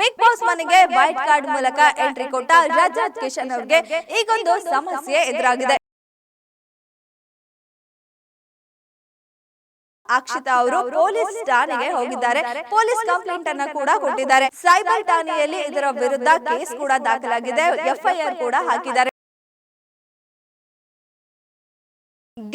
Big boss ಮನೆಗೆ wild card ಮೂಲಕ entry ಕೊಟ್ಟ ರಜತ್ ಕಿಶನ್ ಅವ್ರಿಗೆ ಈಗೊಂದು ಸಮಸ್ಯೆ ಎದುರಾಗಿದೆ. ಅಕ್ಷಿತಾ ಅವರು ಪೊಲೀಸ್ ಠಾಣೆಗೆ ಹೋಗಿದ್ದಾರೆ. ಪೊಲೀಸ್ ಕಂಪ್ಲೇಂಟ್ ಅನ್ನ ಕೂಡ ಕೊಟ್ಟಿದ್ದಾರೆ. ಸೈಬರ್ ಠಾಣೆಯಲ್ಲಿ ಇದರ ವಿರುದ್ಧ ಕೇಸ್ ಕೂಡ ದಾಖಲಾಗಿದೆ. ಎಫ್ಐಆರ್ ಕೂಡ ಹಾಕಿದ್ದಾರೆ.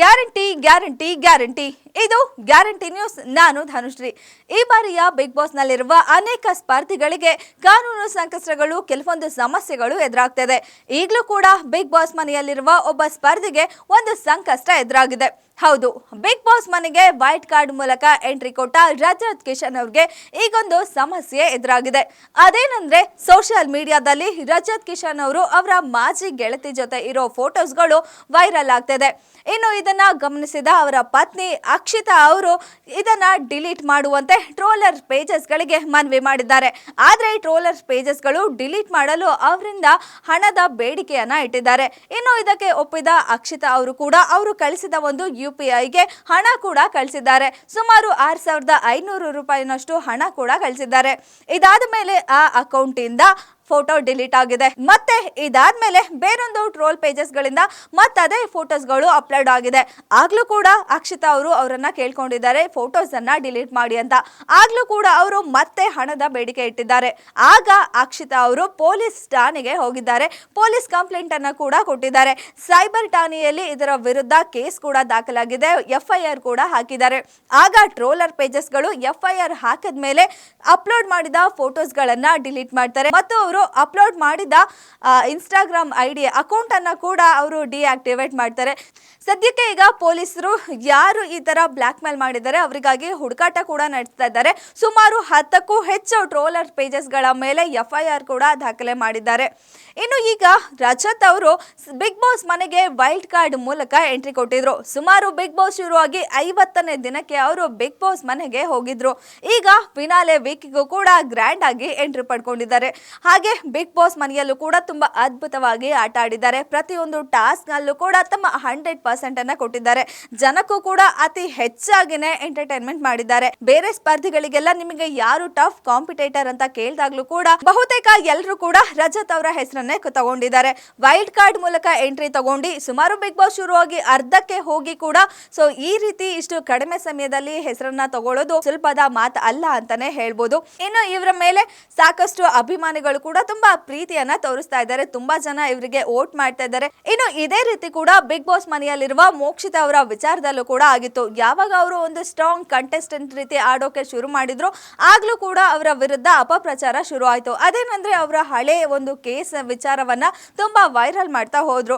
Guarantee guarantee guarantee. ಇದು ಗ್ಯಾರಂಟಿ ನ್ಯೂಸ್. ನಾನು ಧನುಶ್ರೀ. ಈ ಬಾರಿಯ ಬಿಗ್ ಬಾಸ್ ನಲ್ಲಿರುವ ಅನೇಕ ಸ್ಪರ್ಧಿಗಳಿಗೆ ಕಾನೂನು ಸಂಕಷ್ಟಗಳು, ಕೆಲವೊಂದು ಸಮಸ್ಯೆಗಳು ಎದುರಾಗ್ತಿದೆ. ಈಗಲೂ ಕೂಡ ಬಿಗ್ ಬಾಸ್ ಮನೆಯಲ್ಲಿರುವ ಒಬ್ಬ ಸ್ಪರ್ಧಿಗೆ ಒಂದು ಸಂಕಷ್ಟ ಎದುರಾಗಿದೆ. ಹೌದು, ಬಿಗ್ ಬಾಸ್ ಮನೆಗೆ ವೈಟ್ ಕಾರ್ಡ್ ಮೂಲಕ ಎಂಟ್ರಿ ಕೊಟ್ಟ ರಜತ್ ಕಿಶನ್ ಅವ್ರಿಗೆ ಈಗೊಂದು ಸಮಸ್ಯೆ ಎದುರಾಗಿದೆ. ಅದೇನಂದ್ರೆ, ಸೋಷಿಯಲ್ ಮೀಡಿಯಾದಲ್ಲಿ ರಜತ್ ಕಿಶನ್ ಅವರು ಅವರ ಮಾಜಿ ಗೆಳತಿ ಜೊತೆ ಇರೋ ಫೋಟೋಸ್ಗಳು ವೈರಲ್ ಆಗ್ತಿದೆ. ಇನ್ನು ಇದನ್ನ ಗಮನಿಸಿದ ಅವರ ಪತ್ನಿ ಅಕ್ಷಿತಾ ಅವರು ಇದನ್ನ ಡಿಲೀಟ್ ಮಾಡುವಂತೆ ಟ್ರೋಲರ್ ಪೇಜಸ್ಗಳಿಗೆ ಮನವಿ ಮಾಡಿದ್ದಾರೆ. ಆದರೆ ಟ್ರೋಲರ್ ಪೇಜಸ್ಗಳು ಡಿಲೀಟ್ ಮಾಡಲು ಅವರಿಂದ ಹಣದ ಬೇಡಿಕೆಯನ್ನ ಇಟ್ಟಿದ್ದಾರೆ. ಇನ್ನು ಇದಕ್ಕೆ ಒಪ್ಪಿದ ಅಕ್ಷಿತಾ ಅವರು ಕೂಡ ಅವರು ಕಳಿಸಿದ ಒಂದು ಯು ಪಿ ಐಗೆ ಹಣ ಕೂಡ ಕಳಿಸಿದ್ದಾರೆ. ಸುಮಾರು ಆರು ಸಾವಿರದ ಐನೂರು ರೂಪಾಯಿನಷ್ಟು ಹಣ ಕೂಡ ಕಳಿಸಿದ್ದಾರೆ. ಇದಾದ ಮೇಲೆ ಆ ಅಕೌಂಟಿಂದ ಫೋಟೋ ಡಿಲೀಟ್ ಆಗಿದೆ. ಮತ್ತೆ ಇದಾದ್ಮೇಲೆ ಬೇರೊಂದು ಟ್ರೋಲ್ ಪೇಜಸ್ ಗಳಿಂದ ಮತ್ತದೇ ಅದೇ ಫೋಟೋಸ್ಗಳು ಅಪ್ಲೋಡ್ ಆಗಿದೆ. ಆಗ್ಲೂ ಕೂಡ ಅಕ್ಷಿತಾ ಅವರು ಅವರನ್ನ ಕೇಳ್ಕೊಂಡಿದ್ದಾರೆ ಫೋಟೋಸ್ ಅನ್ನ ಡಿಲೀಟ್ ಮಾಡಿ ಅಂತ. ಆಗ್ಲೂ ಕೂಡ ಅವರು ಮತ್ತೆ ಹಣದ ಬೇಡಿಕೆ ಇಟ್ಟಿದ್ದಾರೆ. ಆಗ ಅಕ್ಷಿತಾ ಅವರು ಪೊಲೀಸ್ ಠಾಣೆಗೆ ಹೋಗಿದ್ದಾರೆ. ಪೊಲೀಸ್ ಕಂಪ್ಲೇಂಟ್ ಅನ್ನ ಕೂಡ ಕೊಟ್ಟಿದ್ದಾರೆ. ಸೈಬರ್ ಠಾಣೆಯಲ್ಲಿ ಇದರ ವಿರುದ್ಧ ಕೇಸ್ ಕೂಡ ದಾಖಲಾಗಿದೆ. ಎಫ್ಐಆರ್ ಕೂಡ ಹಾಕಿದ್ದಾರೆ. ಆಗ ಟ್ರೋಲರ್ ಪೇಜಸ್ಗಳು ಎಫ್ಐಆರ್ ಹಾಕಿದ ಮೇಲೆ ಅಪ್ಲೋಡ್ ಮಾಡಿದ ಫೋಟೋಸ್ಗಳನ್ನ ಡಿಲೀಟ್ ಮಾಡ್ತಾರೆ. ಮತ್ತು ಅಪ್ಲೋಡ್ ಮಾಡಿದ ಇನ್ಸ್ಟಾಗ್ರಾಮ್ ಐ ಡಿ ಅಕೌಂಟ್ ಅನ್ನ ಕೂಡ ಅವರು ಡಿಆಕ್ಟಿವೇಟ್ ಮಾಡ್ತಾರೆ. ಸದ್ಯಕ್ಕೆ ಈಗ ಪೊಲೀಸರು ಯಾರು ಈ ತರ ಬ್ಲಾಕ್ ಮೇಲ್ ಮಾಡಿದ್ದಾರೆ, ಅವರಿಗಾಗಿ ಹುಡುಕಾಟ ಕೂಡ ನಡೆಸ್ತಾ ಇದ್ದಾರೆ. ಸುಮಾರು ಹತ್ತಕ್ಕೂ ಹೆಚ್ಚು ಟ್ರೋಲರ್ ಪೇಜಸ್ಗಳ ಮೇಲೆ ಎಫ್ ಐ ಆರ್ ಕೂಡ ದಾಖಲೆ ಮಾಡಿದ್ದಾರೆ. ಇನ್ನು ಈಗ ರಜತ್ ಅವರು ಬಿಗ್ ಬಾಸ್ ಮನೆಗೆ ವೈಲ್ಡ್ ಕಾರ್ಡ್ ಮೂಲಕ ಎಂಟ್ರಿ ಕೊಟ್ಟಿದ್ರು. ಸುಮಾರು ಬಿಗ್ ಬಾಸ್ ಶುರುವಾಗಿ ಐವತ್ತನೇ ದಿನಕ್ಕೆ ಅವರು ಬಿಗ್ ಬಾಸ್ ಮನೆಗೆ ಹೋಗಿದ್ರು. ಈಗ ಫಿನಾಲೆ ವೀಕ್ಗೂ ಕೂಡ ಗ್ರ್ಯಾಂಡ್ ಆಗಿ ಎಂಟ್ರಿ ಪಡ್ಕೊಂಡಿದ್ದಾರೆ. ಹಾಗೆ ಬಿಗ್ ಬಾಸ್ ಮನೆಯಲ್ಲೂ ಕೂಡ ತುಂಬಾ ಅದ್ಭುತವಾಗಿ ಆಟ ಆಡಿದ್ದಾರೆ. ಪ್ರತಿಯೊಂದು ಟಾಸ್ಕ್ ನಲ್ಲೂ ಕೂಡ ತಮ್ಮ ಹಂಡ್ರೆಡ್ ಪರ್ಸೆಂಟ್ ಅನ್ನ ಕೊಟ್ಟಿದ್ದಾರೆ. ಜನಕ್ಕೂ ಕೂಡ ಅತಿ ಹೆಚ್ಚಾಗಿನೇ ಎಂಟರ್ಟೈನ್ಮೆಂಟ್ ಮಾಡಿದ್ದಾರೆ. ಬೇರೆ ಸ್ಪರ್ಧಿಗಳಿಗೆಲ್ಲ ನಿಮಗೆ ಯಾರು ಟಫ್ ಕಾಂಪಿಟೇಟರ್ ಅಂತ ಕೇಳಿದಾಗ್ಲೂ ಕೂಡ ಬಹುತೇಕ ಎಲ್ಲರೂ ಕೂಡ ರಜತ್ ಅವರ ಹೆಸರನ್ನೇ ತಗೊಂಡಿದ್ದಾರೆ. ವೈಲ್ಡ್ ಕಾರ್ಡ್ ಮೂಲಕ ಎಂಟ್ರಿ ತಗೊಂಡು ಸುಮಾರು ಬಿಗ್ ಬಾಸ್ ಶುರುವಾಗಿ ಅರ್ಧಕ್ಕೆ ಹೋಗಿ ಕೂಡ ಸೊ ಈ ರೀತಿ ಇಷ್ಟು ಕಡಿಮೆ ಸಮಯದಲ್ಲಿ ಹೆಸರನ್ನ ತಗೊಳ್ಳೋದು ಸ್ವಲ್ಪದ ಮಾತು ಅಲ್ಲ ಅಂತಾನೆ ಹೇಳ್ಬೋದು. ಇನ್ನು ಇವರ ಮೇಲೆ ಸಾಕಷ್ಟು ಅಭಿಮಾನಿಗಳು ಕೂಡ ತುಂಬಾ ಪ್ರೀತಿಯನ್ನ ತೋರಿಸ್ತಾ ಇದ್ದಾರೆ. ತುಂಬಾ ಜನ ಇವರಿಗೆ ವೋಟ್ ಮಾಡ್ತಾ ಇದ್ದಾರೆ. ಇನ್ನು ಇದೇ ರೀತಿ ಕೂಡ ಬಿಗ್ ಬಾಸ್ ಮನೆಯಲ್ಲಿರುವ ಮೋಕ್ಷಿತ ಅವರ ವಿಚಾರದಲ್ಲೂ ಕೂಡ ಆಗಿತ್ತು. ಯಾವಾಗ ಅವರು ಒಂದು ಸ್ಟ್ರಾಂಗ್ ಕಂಟೆಸ್ಟೆಂಟ್ ರೀತಿ ಆಡೋಕೆ ಶುರು ಮಾಡಿದ್ರು, ಆಗ್ಲೂ ಕೂಡ ಅವರ ವಿರುದ್ಧ ಅಪಪ್ರಚಾರ ಶುರು ಆಯ್ತು. ಅದೇನಂದ್ರೆ ಅವರ ಹಳೆ ಒಂದು ಕೇಸ್ ವಿಚಾರವನ್ನ ತುಂಬಾ ವೈರಲ್ ಮಾಡ್ತಾ ಹೋದ್ರು.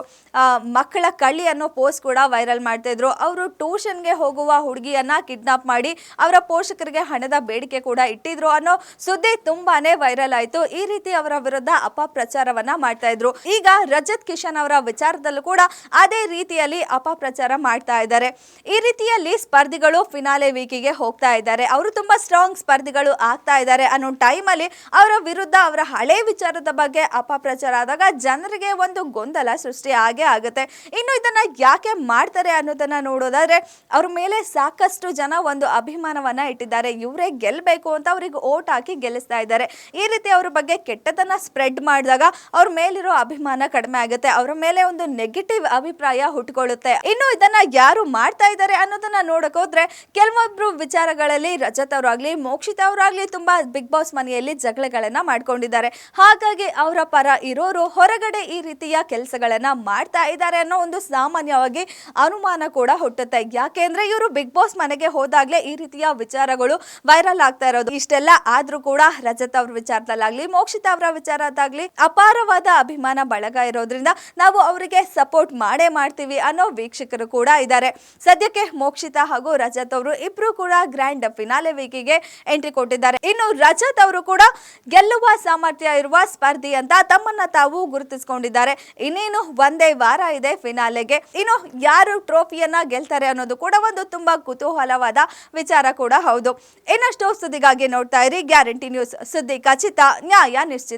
ಮಕ್ಕಳ ಕಳ್ಳಿ ಅನ್ನೋ ಪೋಸ್ಟ್ ಕೂಡ ವೈರಲ್ ಮಾಡ್ತಾ ಇದ್ರು. ಅವರು ಟ್ಯೂಷನ್ಗೆ ಹೋಗುವ ಹುಡುಗಿಯನ್ನ ಕಿಡ್ನಾಪ್ ಮಾಡಿ ಅವರ ಪೋಷಕರಿಗೆ ಹಣದ ಬೇಡಿಕೆ ಕೂಡ ಇಟ್ಟಿದ್ರು ಅನ್ನೋ ಸುದ್ದಿ ತುಂಬಾನೇ ವೈರಲ್ ಆಯ್ತು. ಈ ರೀತಿ ಅವರ ವಿರುದ್ಧ ಅಪಪ್ರಚಾರವನ್ನ ಮಾಡ್ತಾ ಇದ್ರು. ಈಗ ರಜತ್ ಕಿಶನ್ ಅವರ ವಿಚಾರದಲ್ಲೂ ಕೂಡ ಅದೇ ರೀತಿಯಲ್ಲಿ ಅಪಪ್ರಚಾರ ಮಾಡ್ತಾ ಇದ್ದಾರೆ. ಈ ರೀತಿಯಲ್ಲಿ ಸ್ಪರ್ಧಿಗಳು ಫಿನಾಲೆ ವೀಕಿಗೆ ಹೋಗ್ತಾ ಇದ್ದಾರೆ. ಅವರು ತುಂಬಾ ಸ್ಟ್ರಾಂಗ್ ಸ್ಪರ್ಧಿಗಳು ಆಗ್ತಾ ಇದ್ದಾರೆ. ಅನ್ನೋ ಟೈಮಲ್ಲಿ ಅವರ ವಿರುದ್ಧ ಅವರ ಹಳೆ ವಿಚಾರದ ಬಗ್ಗೆ ಅಪಪ್ರಚಾರ ಆದಾಗ ಜನರಿಗೆ ಒಂದು ಗೊಂದಲ ಸೃಷ್ಟಿ ಆಗೇ ಆಗುತ್ತೆ. ಇನ್ನು ಇದನ್ನ ಯಾಕೆ ಮಾಡ್ತಾರೆ ಅನ್ನೋದನ್ನ ನೋಡೋದಾದ್ರೆ, ಅವ್ರ ಮೇಲೆ ಸಾಕಷ್ಟು ಜನ ಒಂದು ಅಭಿಮಾನವನ್ನ ಇಟ್ಟಿದ್ದಾರೆ. ಇವರೇ ಗೆಲ್ಲಬೇಕು ಅಂತ ಅವ್ರಿಗೆ ಓಟ್ ಹಾಕಿ ಗೆಲ್ಲಿಸ್ತಾ ಇದ್ದಾರೆ. ಈ ರೀತಿ ಅವ್ರ ಬಗ್ಗೆ ಕೆಟ್ಟದನ್ನ ಸ್ಪ್ರೆಡ್ ಮಾಡಿದಾಗ ಅವ್ರ ಮೇಲಿರೋ ಅಭಿಮಾನ ಕಡಿಮೆ ಆಗುತ್ತೆ. ಅವರ ಮೇಲೆ ಒಂದು ನೆಗೆಟಿವ್ ಅಭಿಪ್ರಾಯ ಹುಟ್ಕೊಳ್ಳುತ್ತೆ. ಇನ್ನು ಇದನ್ನ ಯಾರು ಮಾಡ್ತಾ ಇದ್ದಾರೆ ಅನ್ನೋದನ್ನ ನೋಡಕ್ ಹೋದ್ರೆ ಕೆಲವೊಬ್ರು ವಿಚಾರಗಳಲ್ಲಿ ರಜತ್ ಅವರಾಗ್ಲಿ, ಮೋಕ್ಷಿತ ಅವರಾಗ್ಲಿ ತುಂಬಾ ಬಿಗ್ ಬಾಸ್ ಮನೆಯಲ್ಲಿ ಜಗಳಗಳನ್ನ ಮಾಡ್ಕೊಂಡಿದ್ದಾರೆ. ಹಾಗಾಗಿ ಅವರ ಪರ ಇರೋರು ಹೊರಗಡೆ ಈ ರೀತಿಯ ಕೆಲಸಗಳನ್ನ ಮಾಡ್ತಾ ಇದ್ದಾರೆ ಅನ್ನೋ ಒಂದು ಸಾಮಾನ್ಯವಾಗಿ ಅನುಮಾನ ಕೂಡ ಹುಟ್ಟುತ್ತೆ. ಯಾಕೆಂದ್ರೆ ಇವರು ಬಿಗ್ ಬಾಸ್ ಮನೆಗೆ ಹೋದಾಗ್ಲೇ ಈ ರೀತಿಯ ವಿಚಾರಗಳು ವೈರಲ್ ಆಗ್ತಾ ಇರೋದು. ಇಷ್ಟೆಲ್ಲ ಆದ್ರೂ ಕೂಡ ರಜತ್ ಅವ್ರ ವಿಚಾರದಲ್ಲಾಗ್ಲಿ, ಮೋಕ್ಷಿತ ಅವರ ವಿಚಾರದಾಗ್ಲಿ ಅಪಾರವಾದ ಅಭಿಮಾನ ಬಳಗ ಇರೋದ್ರಿಂದ ನಾವು ಅವರಿಗೆ ಸಪೋರ್ಟ್ ಮಾಡೇ ಮಾಡ್ತೀವಿ ಅನ್ನೋ ವೀಕ್ಷಕರು ಕೂಡ ಇದ್ದಾರೆ. ಸದ್ಯಕ್ಕೆ ಮೋಕ್ಷಿತಾ ಹಾಗೂ ರಜತ್ ಅವರು ಇಬ್ರು ಕೂಡ ಗ್ರ್ಯಾಂಡ್ ಫಿನಾಲೆ ವೀಕಿಗೆ ಎಂಟ್ರಿ ಕೊಟ್ಟಿದ್ದಾರೆ. ಇನ್ನು ರಜತ್ ಅವರು ಕೂಡ ಗೆಲ್ಲುವ ಸಾಮರ್ಥ್ಯ ಇರುವ ಸ್ಪರ್ಧಿ ಅಂತ ತಮ್ಮನ್ನ ತಾವು ಗುರುತಿಸಿಕೊಂಡಿದ್ದಾರೆ. ಇನ್ನೇನು ಒಂದೇ ವಾರ ಇದೆ ಫಿನಾಲೆಗೆ. ಇನ್ನು ಯಾರು ಟ್ರೋಫಿಯನ್ನ ಗೆಲ್ತಾರೆ ಅನ್ನೋದು ಕೂಡ ಒಂದು ತುಂಬಾ ಕುತೂಹಲವಾದ ವಿಚಾರ ಕೂಡ ಹೌದು. ಇನ್ನಷ್ಟು ಸುದ್ದಿಗಾಗಿ ನೋಡ್ತಾ ಇರಿ. ಗ್ಯಾರಂಟಿ ನ್ಯೂಸ್ ಸುದ್ದಿ ಖಚಿತ. ನ್ಯಾಯ ನಿಶ್ಚಿತ.